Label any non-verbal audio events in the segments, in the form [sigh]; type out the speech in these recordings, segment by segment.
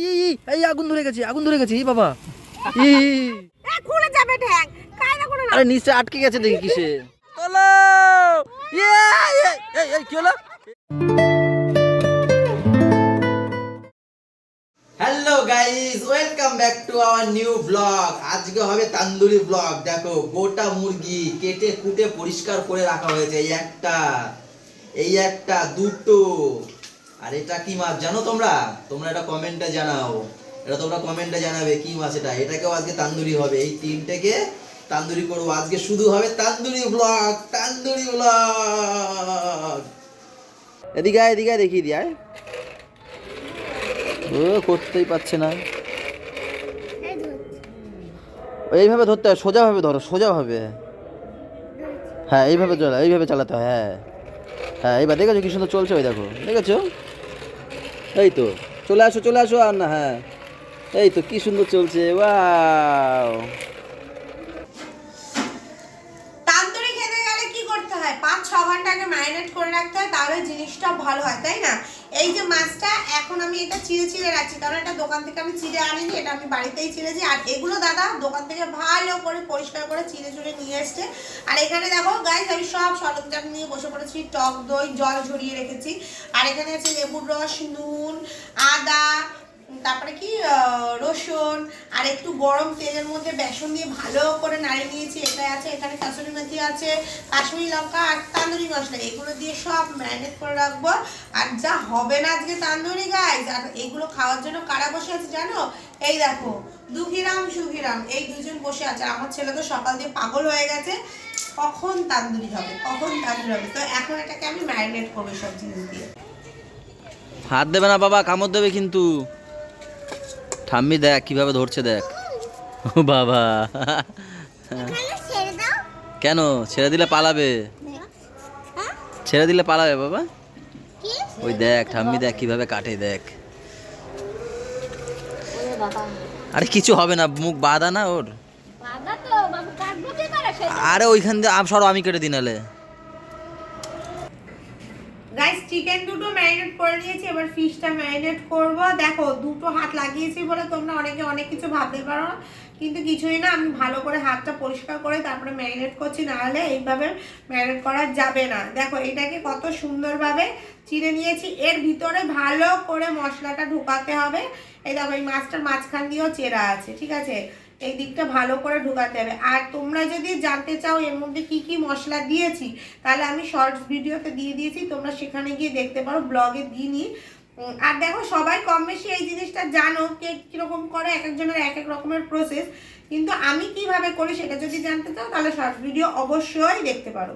ই, ই, এই আগুন ধরে গেছে আগুন ধরে গেছে বাবা। ই এ, খুলে যাবে ঠ্যাং কায়দা করে আরে নিচে আটকে গেছে দেখি কিসে। এই এই কি হলো? Hello guys welcome back to our new blog. আজকে হবে তান্দুরি ব্লগ। দেখো গোটা মুরগি কেটে কুটে পরিষ্কার করে রাখা হয়েছে এই একটা এই একটা দুটো। আর এটা কি মাছ? জানো তোমরা? তোমরা এটা কমেন্টে জানাও। এটা তোমরা কমেন্টে জানাবে কি মাছ এটা। এটাকেও আজকে তান্দুরি হবে। এই তিনটেকে তান্দুরি করব। আজকে শুধু হবে তান্দুরি ব্লগ তান্দুরি ব্লগ এদিকে এদিকে দেখিয়ে দিয়ে ও করতেই পারছে না। এইভাবে ধরতে হয় সোজাভাবে ধরো সোজাভাবে। হ্যাঁ এইভাবে চলা এইভাবে চালাতে হয় হ্যাঁ। হ্যাঁ এইবার দেখেছ কি সুন্দর চলছে ওই দেখো। দেখেছ? এই তো, চলে আসো চলে আসো, আর না হ্যাঁ। এই তো, কি সুন্দর চলছে, ওয়াও। তান্দুরি খেতে গেলে কি করতে হয়? পাঁচ, ছ ঘণ্টা আগে ম্যারিনেট করে রাখতে হয়, তাহলে জিনিসটা ভালো হয়, তাই না? এই যে মাছটা এখন আমি এটা চিড়ে চিড়ে রাখছি, কারণ এটা দোকান থেকে আমি চিড়ে আনিনি, এটা আমি বাড়িতেই চিড়েছি আর এগুলো দাদা দোকান থেকে ভালো করে পরিষ্কার করে চিড়ে চুড়ে নিয়ে এসছে। আর এখানে দেখো গাইজ আমি সব সরঞ্জাম নিয়ে বসে পড়েছি, টক দই, জল ঝরিয়ে রেখেছি। আর এখানে আছে লেবুর রস, নুন, আদা, তারপরে কি রসুন আর একটু গরম তেলের মধ্যে বেসন দিয়ে ভালো করে নাড়িয়ে নিয়েছি। এটা আছে, এখানে কাসুরি মেথি আছে, কাশ্মীরি লঙ্কা আর তান্দুরি মশলা। এগুলো দিয়ে সব ম্যারিনেট করে রাখব। আর যা হবে না আজকে তান্দুরি গাইজ আর এগুলো খাওয়ার জন্য কারা বসে আছে জানো? এই দেখো দুহিরাম সুহিরাম এই দুজন বসে আছে। আমার ছেলে তো সকাল দিয়ে পাগল হয়ে গেছে। কখন তান্দুরি হবে? কখন তান্দুরি হবে? তো এখন এটাকে আমি ম্যারিনেট করব সব জিনিস দিয়ে। হাত দেবে না বাবা, কামড় দেবে কিন্তু। ঠাম্মি দেখ কীভাবে ধরছে দেখ। ও বাবা। কেন? ছেড়ে দিলে পালাবে। ছেড়ে দিলে পালাবে বাবা। ওই দেখ ঠাম্মি দেখ কীভাবে কাটে দেখ। আরে কিছু হবে না মুখ বাঁধা না ওর। আরে ওইখান দিয়ে সরো আমি কেটে দিন নালে। গাইস চিকেন দুটো ম্যারিনেট করে নিয়েছি, এবার ফিশটা ম্যারিনেট করব। দেখো, দুটো হাত লাগিয়েছি বলে তোমরা অনেকে অনেক কিছু ভাবতে পারো কিন্তু কিছুই না, আমি ভালো করে হাতটা পরিষ্কার করে তারপরে ম্যারিনেট করছি, নাহলে এইভাবে ম্যারিনেট করা যাবে না। দেখো, এটাকে কত সুন্দরভাবে চিড়ে নিয়েছি। এর ভিতরে ভালো করে মশলাটা ঢুকাতে হবে। এই দেখো, এই মাছটার মাঝখান দিয়েও চেরা আছে, ঠিক আছে? এই দিকটা ভালো করে ঢুকাতে হবে। আর তোমরা যদি জানতে চাও এর মধ্যে কি কি মশলা দিয়েছি তাহলে আমি শর্টস ভিডিওতে দিয়ে দিয়েছি তোমরা সেখানে গিয়ে দেখতে পারো ব্লগে দিইনি। উম, আর দেখো সবাই কম বেশি এই জিনিসটা জানো কে কীরকম করে এক একজনের এক এক রকমের প্রসেস কিন্তু আমি কীভাবে করি সেটা যদি জানতে চাও তাহলে শর্টস ভিডিও অবশ্যই দেখতে পারো।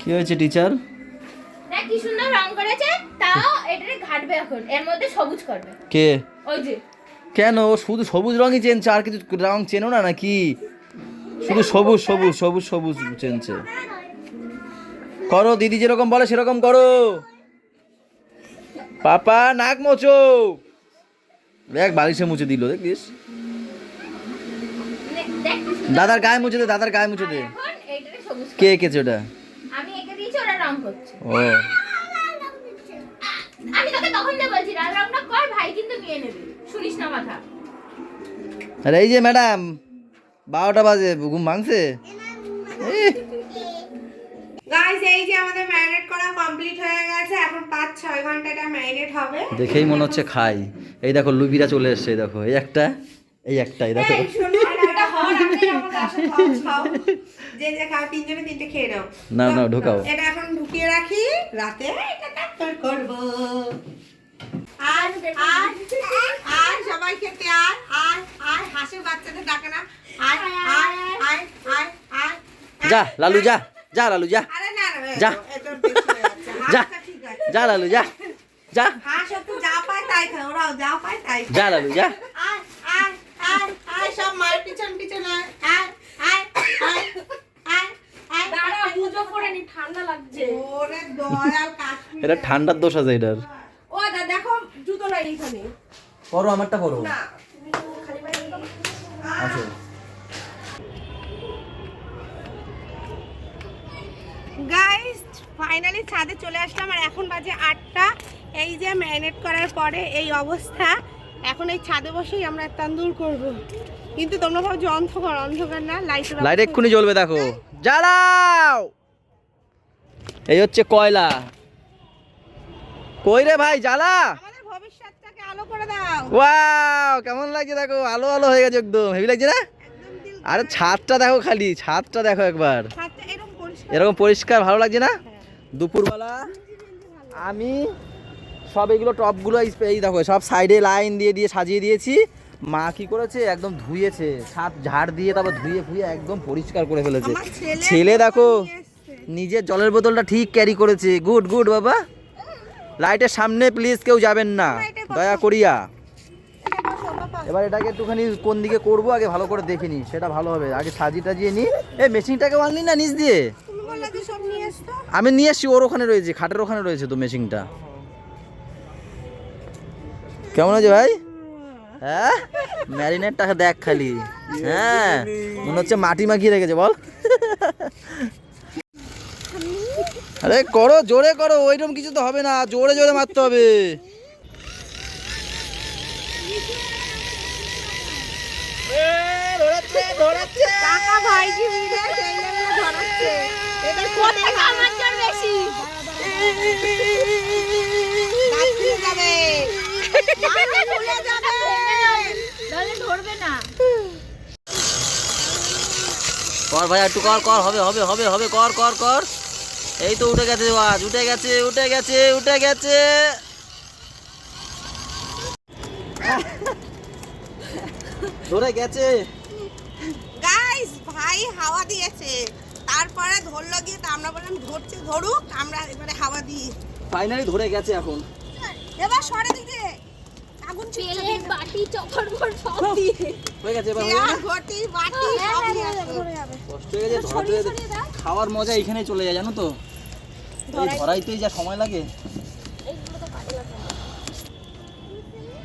কি হয়েছে টিচার কি সুন্দর রং করেছে তাও এটারে ঘাটবে এখন। এর মধ্যে সবুজ করবে। কে? ওই যে। কেন? ও শুধু সবুজ রঙই চেনছে আর কিছু রং চেনো না নাকি? শুধু সবুজ সবুজ সবুজ সবুজ চেনছে। করো দিদি যেরকম বলে সেরকম করো। পাপা নাক মোচো দেখ বালিশে মুছে দিল দেখলিস নে- দেখ কি দাদার গায়ে মুছে দে দাদার গায়ে মুছে দে। কে এঁকেছে ওটা আমি এঁকে দিয়েছি ওরা রং করছে। ও। আমি তোকে তখন বলছি লাল রংটা কর ভাই কিন্তু নিয়ে নেবে। শুনিস না মাথা। আরে এই যে ম্যাডাম বারোটা বাজে ঘুম ভাঙছে? গাইস এই যে আমাদের ম্যারিনেট করা কমপ্লিট হয়ে গেছে এখন পাঁচ ছয় ঘণ্টা এটা ম্যারিনেট হবে। দেখেই মনে হচ্ছে খাই। এই দেখো লুবিরা চলে এসছে দেখো এই একটা এই একটা এই দেখো। [laughs] যে যে খাও তিনজনে তিনটে খেয়ে নাও। নাও, নাও, ঢোকাও। এটা এখন ঢুকিয়ে রাখি। রাতে এটা কাটর করব। আর আর আর সবাই খেতে আর আর আর হাসির বাচ্চাদের ডাকে না। আর আর আর আর আর যা লালু যা যা লালু যা। আরে না না যা। যা যা লালু যা যা। যা লালু যা। আয় আয় আয়। সব মায়ের এটা ঠান্ডার দোষ আছে এটার। ও দা দেখো জুতো নাই এখানে। পরো আমারটা পরো। না তুমি তো খালি পায়ে আসো ফাইনালি ছাদে চলে আসলাম আর এখন বাজে আটটা। এই যে ম্যারিনেট করার পরে এই অবস্থা। এখন এই ছাদে বসেই আমরা তান্দুর করব। কিন্তু তোমরা ভাবছ অন্ধকার অন্ধকার না লাইট লাইট এক্ষুনি জ্বলবে দেখো। জ্বালাও! এই হচ্ছে কয়লা। কই রে ভাই জ্বালা? ওয়াও কেমন লাগছে দেখো আলো আলো হয়ে গেছে একদম। হেভি লাগছে না? আরে ছাদটা দেখো খালি ছাদটা দেখো একবার। এরকম পরিষ্কার। ভালো লাগছে না? দুপুরবেলা আমি সব এগুলো টপগুলো এই এই দেখো সব সাইডে লাইন দিয়ে দিয়ে সাজিয়ে দিয়েছি। মা কি করেছে? একদম ধুয়েছে। ছাদ ঝাড় দিয়ে তারপর ধুয়ে ফুয়ে একদম পরিষ্কার করে ফেলেছে। ছেলে দেখো। নিজের জলের বোতলটা ঠিক ক্যারি করেছে। গুড গুড বাবা। লাইটের সামনে প্লিজ কেউ যাবেন না। দয়া করিয়া। এবার এটাকে একটুখানি কোন দিকে করব আগে ভালো করে দেখে নি সেটা ভালো হবে। আগে সাজিয়ে টাজিয়ে নি এই মেশিনটাকে আনলি না নিচ দিয়ে? আমি নিয়ে এসছি ওর ওখানে রয়েছে খাটের ওখানে রয়েছে তো মেশিনটা কেমন আছে ভাই? হ্যাঁ? ম্যারিনেটটাকে দেখ খালি। হ্যাঁ? মনে হচ্ছে মাটি মাখিয়ে রেখেছে বল। আরে করো জোরে করো ওইরকম কিছু তো হবে না জোরে জোরে মারতে হবে। কর ভাই একটু কর কর হবে হবে হবে হবে কর কর কর। এই তো উঠে গেছে আজ উঠে গেছে উঠে গেছে উঠে গেছে। ধরে গেছে। গাইস ভাই হাওয়া দিয়েছে। তারপরে ধরলো গিয়ে তো আমরা বললাম ধরছে ধরুক আমরা এবারে হাওয়া দিই। ফাইনালি ধরে গেছে এখন। এবার সরে দিকে। আগুন বাটি চপর পর সব দিয়ে। হয়ে গেছে এবার হয়ে গেছে। ঘটি বাটি হ্যাঁ, সব হ্যাঁ, নিয়ে হ্যাঁ। কষ্ট হয়ে গেছে। খাওয়ার মজা এখানে চলে যায় জানো তো? এই ধরাইতেই যা সময় লাগে।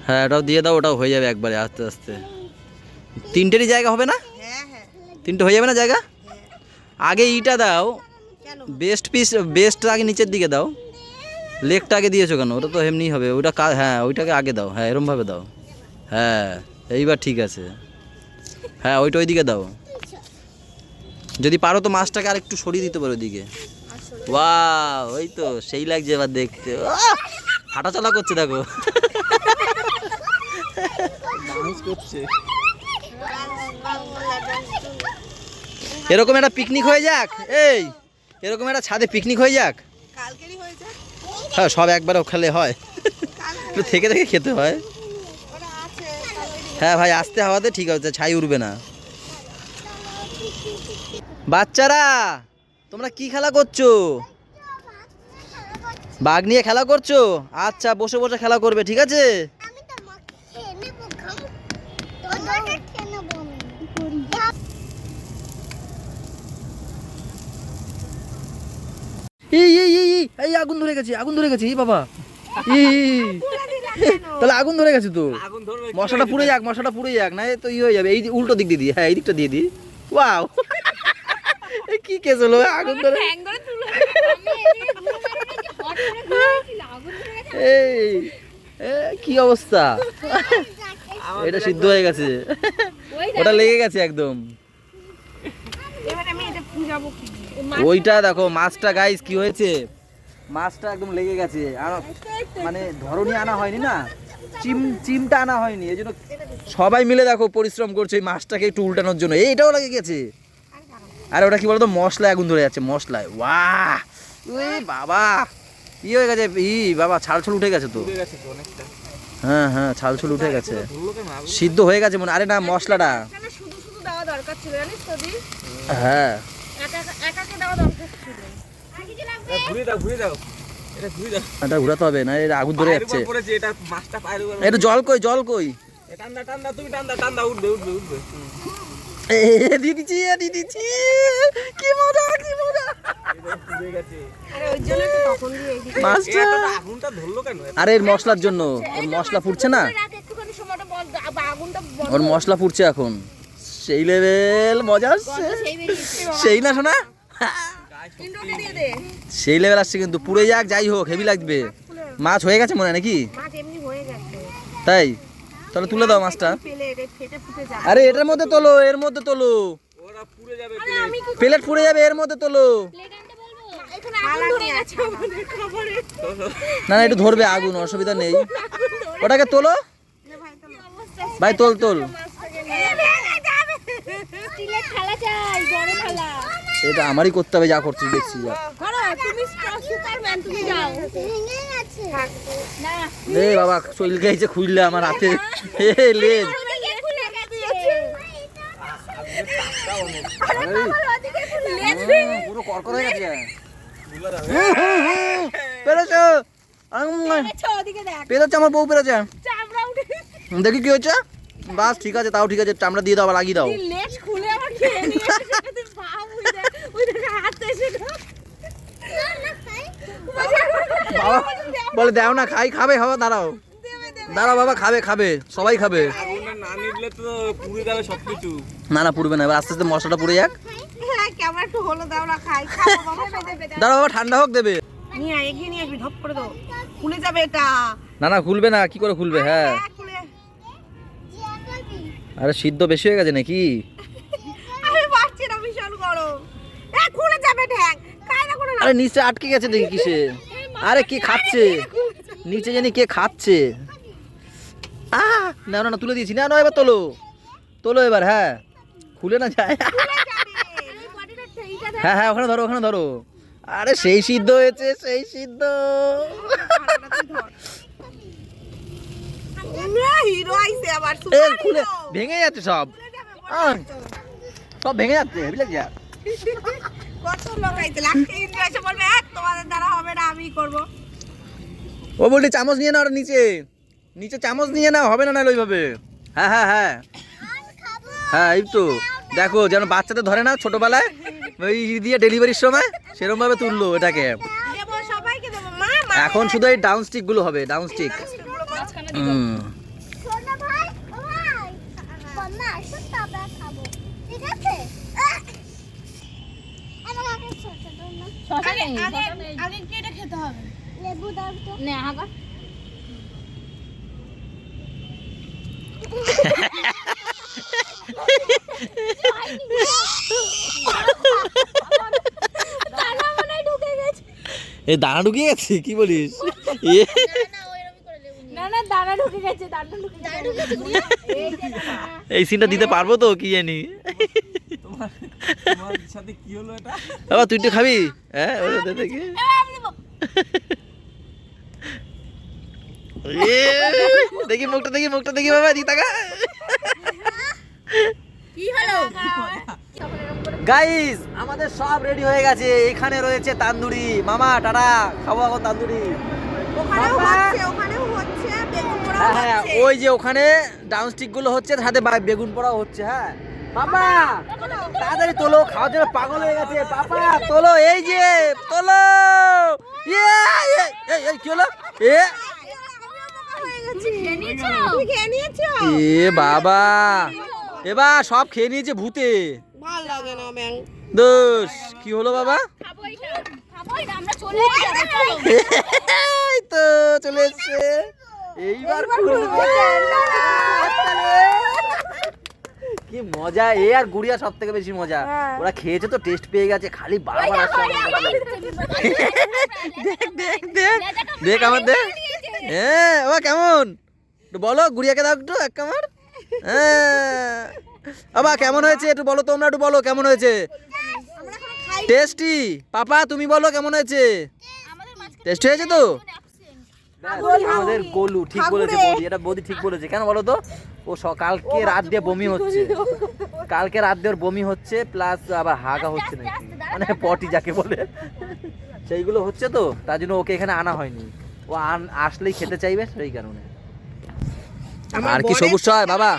হ্যাঁ এটাও দিয়ে দাও ওটাও হয়ে যাবে একবারে আস্তে আস্তে। তিনটেরই জায়গা হবে না? হ্যাঁ হ্যাঁ। তিনটে হয়ে যাবে না জায়গা? আগে ইটা দাও বেস্ট পিস বেস্ট আগে নিচের দিকে দাও। লেগটা আগে দিয়েছ কেন? ওটা তো এমনিই হবে। ওটা হ্যাঁ ওইটাকে আগে দাও। হ্যাঁ এরমভাবে দাও। হ্যাঁ এইবার ঠিক আছে। হ্যাঁ ওইটা ওইদিকে দাও। যদি পারো তো মাছটাকে আর একটু সরিয়ে দিতে পারো ওইদিকে। ওয়া ওই তো সেই লাগছে এবার দেখতে! হাঁটাচলা করছে দেখো। করছে। এরকম একটা পিকনিক হয়ে যাক। এই এরকম একটা ছাদে পিকনিক হয়ে যাক। হ্যাঁ সব একবারে খেলে হয়। একটু থেকে থেকে খেতে হয়। হ্যাঁ ভাই, আস্তে হওয়াতে ঠিক আছে, ছাই উঠবে না। বাচ্চারা, তোমরা কি খেলা করছ? বাঘ নিয়ে খেলা করছ? আচ্ছা বসে বসে খেলা করবে, ঠিক আছে? এই এই আগুন ধরে গেছে আগুন ধরে গেছে বাবা। এই। তাহলে আগুন ধরে গেছে তো? মশাটা পুড়ে যাক মশাটা পুড়ে যাক না তো ই হয়ে যাবে। এই উল্টো দিক দিয়ে দিই হ্যাঁ এই দিকটা দিয়ে দিই ওয়াও। কি কেস হলো? আগুন ধরে হ্যাং। এই এ, কি অবস্থা? এটা সিদ্ধ হয়ে গেছে। ওটা লেগে গেছে একদম। এবার আমি এটা পূজাবো কি ওইটা দেখো মাছটা গাইস কি হয়েছে? মাছটা একদম লেগে গেছে। আর মানে ধরনি আনা হয়নি না? চিম চিমটা আনা হয়নি এই জন্য সবাই মিলে দেখো পরিশ্রম করছে এই মাছটাকে একটু উল্টানোর জন্য। এইটাও লেগে গেছে। আর ওটা কি বলতো? মশলা আগুন ধরে যাচ্ছে মশলায়। ওয়াহ! ওই বাবা ই হয়ে গেছে? ই বাবা ছাল ছুল উঠে গেছে তো হ্যাঁ হ্যাঁ ছাল ছুল উঠে গেছে। সিদ্ধ হয়ে গেছে মনে আরে না মশলাটা। এখানে শুধু শুধু দেওয়া দরকার ছিল জানিস তো দি? হ্যাঁ। দাও দাও এটা ঘুরাতে হবে না এটা আগুন ধরে যাচ্ছে। এটা জল কই জল কই? এ টান্দা টান্দা তুমি টান্দা টান্দা উঠবে উঠবে উঠবে। এ দিয়ে দিচ্ছি এ দিয়ে দিচ্ছি কি মজা কি মজা। এটা ঘুরে গেছে। আরে এর মশলার জন্য ওর মশলা ফুটছে না। ওর মশলা ফুটছে এখন। সেই লেভেল মজা আসছে। সেই না শোনা সেই লেভেল আসছে কিন্তু পুড়ে যাক যাই হোক হেভি লাগবে। মাছ হয়ে গেছে মনে হয় নাকি? মাছ এমনি গেছে। তাই? তাহলে তুলে দাও মাছটা। পেলে এটা ফেটে ফুটে যায়। আরে এটার মধ্যে তোলো এর মধ্যে তোলো। ওরা পুড়ে যাবে প্লেট। ফুড়ে যাবে এর মধ্যে তোলো। না না একটু ধরবে আগুন অসুবিধা নেই। ওটাকে তোলো। ভাই তোল। তোল থালা চাই বড় থালা এটা আমারই করতে হবে যা করছিস দেখছি যা। বাবা চল গেছে খুললে আমার হাতে। খুলে পুরো করকর হয়ে গেছে। পেরেছ? ওদিকে আমার বউ পেরেছে। দেখি কি হচ্ছে। বাস ঠিক আছে তাও ঠিক আছে চামড়া দিয়ে দাও আবার লাগিয়ে দাও। লেজ খুলে আবার খেয়ে হাত এসে বাবা বলে দাও না খাই খাবে বাবা দাঁড়াও। দাঁড়াও বাবা খাবে খাবে সবাই খাবে। না না না পুড়বে না এবার আস্তে আস্তে মশলাটা পুড়ে যাক। হ্যাঁ কেমন একটু হলো দাও না খাই খাব বাবা দাঁড়াও বাবা ঠান্ডা হোক দেবে। নিয়ে আয়, এগিয়ে নিয়ে আসবি ধপ করে দাও খুলে যাবে এটা। না না খুলবে না কি করে খুলবে হ্যাঁ। আরে সিদ্ধ বেশি হয়ে গেছে নাকি? আমি পারছি না ভীষণ গরম। এ খুলে যাবে ঠ্যাং না কোনো আরে নিচে আটকে গেছে দেখি কিসে। আরে কে খাচ্ছে? নিচে জানি কে খাচ্ছে। আহ না না না তুলে দিয়েছি। না না এবার তোলো। তোলো এবার হ্যাঁ। খুলে না যায়। হ্যাঁ হ্যাঁ ওখানে ধরো ওখানে ধরো। আরে সেই সিদ্ধ হয়েছে সেই সিদ্ধ। হিরো আইছে আবার এ খুলে ভেঙে যাচ্ছে সব। সব ভেঙে যাচ্ছে হেবি লাগছে কত লোক আইছে লাস্টে হিরো এসে বলবে তোমাদের দ্বারা হবে না আমি করব। ও বললি চামচ নিয়ে নাও নিচে। নিচে চামচ নিয়ে নাও হবে না না ওইভাবে। হ্যাঁ হ্যাঁ হ্যাঁ। হ্যাঁ এই তো। দেখো যেন বাচ্চাদের ধরে না ছোটবেলায় ওই দিয়ে ডেলিভারির সময় সেরকম ভাবে তুললো এটাকে। এখন শুধু এই ডাউন স্টিকগুলো হবে ডাউন স্টিক হুম সোনা ভাই ও ভাই বন্যা আসো তবে খাব ঠিক আছে আহ! আমার আগে ছোট দাও না শশা নেই আগে শশা নেই। খেতে হবে। লেবু দাও তো। নে হাগা দানা ঢুকে গেছে। ঢুকিয়ে গেছে? কি বলিস? এ না না দানা ঢুকে গেছে দানা ঢুকে গেছে। এই সিনটা দিতে পারব তো কি জানি? সাথে কি হলো এটা বাবা তুই একটু খাবি? হ্যাঁ ওটা দে দেখি। দেখি মুখটা দেখি মুখটা দেখি বাবা দি টাকা কি হলো গাইস আমাদের সব রেডি হয়ে গেছে। এখানে রয়েছে তান্দুরি। মামা টাটা। খাব এখন তান্দুরি। ওখানেও হচ্ছে ওখানেও হচ্ছে বেগুন পোড়াও হ্যাঁ হ্যাঁ ওই যে ওখানে ডাউন স্টিকগুলো হচ্ছে সাথে বেগুন পোড়াও হচ্ছে হ্যাঁ। বাবা তাড়াতাড়ি তোলো খাওয়ার জন্য পাগল হয়ে গেছে। পাপা তোলো এই যে তোলো। ইয়ে, ইয়ে, এই, কি হলো? এ এ বাবা এবার সব খেয়ে নিয়েছে ভূতে। ভালো লাগে না ব্যাং দোষ কি হলো বাবা? এই তো চলে এসছে। এইবার খুলবে। কি মজা এ আর গুড়িয়া সব থেকে বেশি মজা। ওরা খেয়েছে তো টেস্ট পেয়ে গেছে খালি বারবার দেখ দেখ দেখ দেখ। আমার দেখ। হ্যাঁ ও কেমন? একটু বলো গুড়িয়াকে দাও একটু এক কামড়। হ্যাঁ বাবা কেমন হয়েছে? একটু বলো তোমরা একটু বলো কেমন হয়েছে? টেস্টি। পাপা তুমি বলো কেমন হয়েছে? টেস্ট হয়েছে তো? আমাদের গোলু ঠিক বলেছে বৌদি এটা বৌদি ঠিক বলেছে। কেন বলো তো? ও সকালকে রাত দিয়ে বমি হচ্ছে। কালকে রাত দিয়ে ওর বমি হচ্ছে প্লাস আবার হাগা হচ্ছে নাকি? মানে পটি যাকে বলে। সেইগুলো হচ্ছে তো তার জন্য ওকে এখানে আনা হয়নি। ও আন আসলেই খেতে চাইবে সেই কারণে। আর কি সবুজ হয় বাবা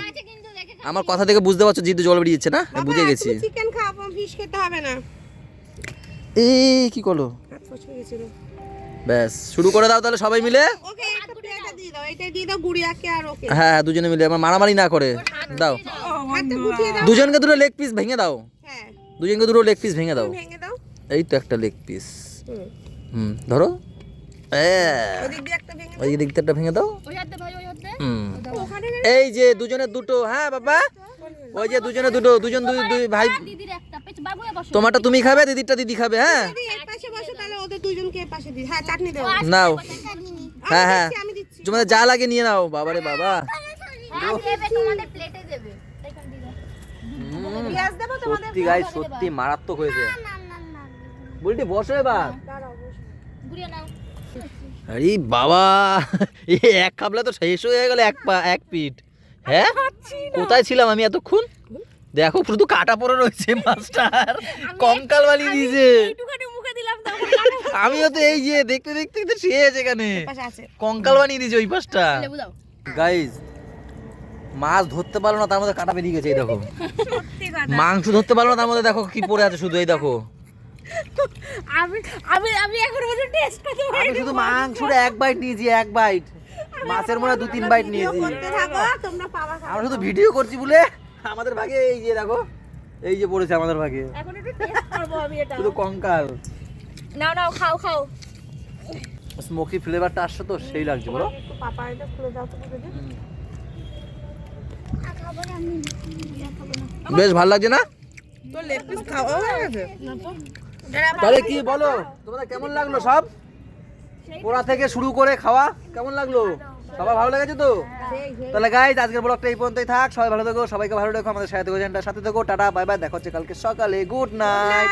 আমার কথা থেকে বুঝতে পারছ জিদ্দু জল বেরিয়েছে না? বুঝে গেছি। চিকেন খাব ফিশ খেতে হবে না। এই কি করল? ব্যাস শুরু করে দাও তাহলে সবাই মিলে। হ্যাঁ হ্যাঁ, দুজনে মিলে আমার মারামারি না করে। দাও। দুজনকে দুটো লেগ পিস ভেঙে দাও। হ্যাঁ। দুজনকে দুটো লেগ পিস ভেঙে দাও। এই তো একটা লেগ পিস হুম। ধরো। ওই দিক একটা ভেঙে দাও। এই যে দুজনের দুটো হ্যাঁ বাবা? ওই যে দুজনে দুটো দুজন দুই দুই ভাই তোমারটা তুমি খাবে দিদিরটা দিদি খাবে হ্যাঁ দিদি এর পাশে বসো তাহলে ওদের দুজনকে পাশে দিই হ্যাঁ চাটনি নাও। হ্যাঁ হ্যাঁ। তোমাদের যা লাগে নিয়ে নাও বাবারে বাবা। হ্যাঁ দেবে তোমাদের প্লেটে দেবে। দেখুন দিদা। পেঁয়াজ দেবো তোমাদের সত্যি গাই সত্যি মারাত্মক হয়েছে। না না না বলটি বসো এবার। ঘুরিয়ে আরে বাবা এ এক খাবলা তো শেষ হয়ে গেল এক পা এক পিঠ। হ্যাঁ? কোথায় ছিলাম আমি এতক্ষণ? দেখো শুধু কাটা পড়ে রয়েছে [laughs] মাস্টার। কঙ্কাল বানিয়ে দিয়েছে। আমিও তো এই যে দেখতে দেখতে তো শেষ এখানে। কঙ্কাল বানিয়ে দিয়েছে ওই পাশটা। গাইজ মাছ ধরতে পারল না তার মধ্যে কাটা বেরিয়ে গেছে এই দেখো। মাংস ধরতে পারল না তার মধ্যে দেখো কি পড়ে আছে শুধু এই দেখো। আমি আমি আমি এখন পর্যন্ত টেস্ট করতে পারি আমি শুধু মাংসটা এক বাইট নিয়েছি এক বাইট মাছের মনে দু তিন বাইট নিয়েছি। আমরা শুধু ভিডিও করছি বলে আমাদের ভাগে এই যে দেখো এই যে পড়েছে আমাদের ভাগে। এখন একটু টেস্ট করব আমি এটা। শুধু কঙ্কাল। নাও নাও খাও খাও। স্মোকি ফ্লেভারটা আসছে তো সেই লাগছে বলো। একটু পাপা এটা খুলে দাও তো খুলে দিই আর খাব না আমি আর খাব না বেশ ভালো লাগছে না? তোর লেগ পিস খাওয়া হয়ে গেছে? তাহলে কি বলো তোমাদের কেমন লাগল সব? পোড়া থেকে শুরু করে খাওয়া কেমন লাগল? সবার ভালো লেগেছে তো? তাহলে গাইজ আজকের ব্লগটা এই পর্যন্তই থাক। সবাই ভালো থেকো সবাইকে ভালো রেখো আমাদের সাথে থেকো সাথে থেকো টাটা বাই বাই দেখা হচ্ছে কালকে সকালে। Good night.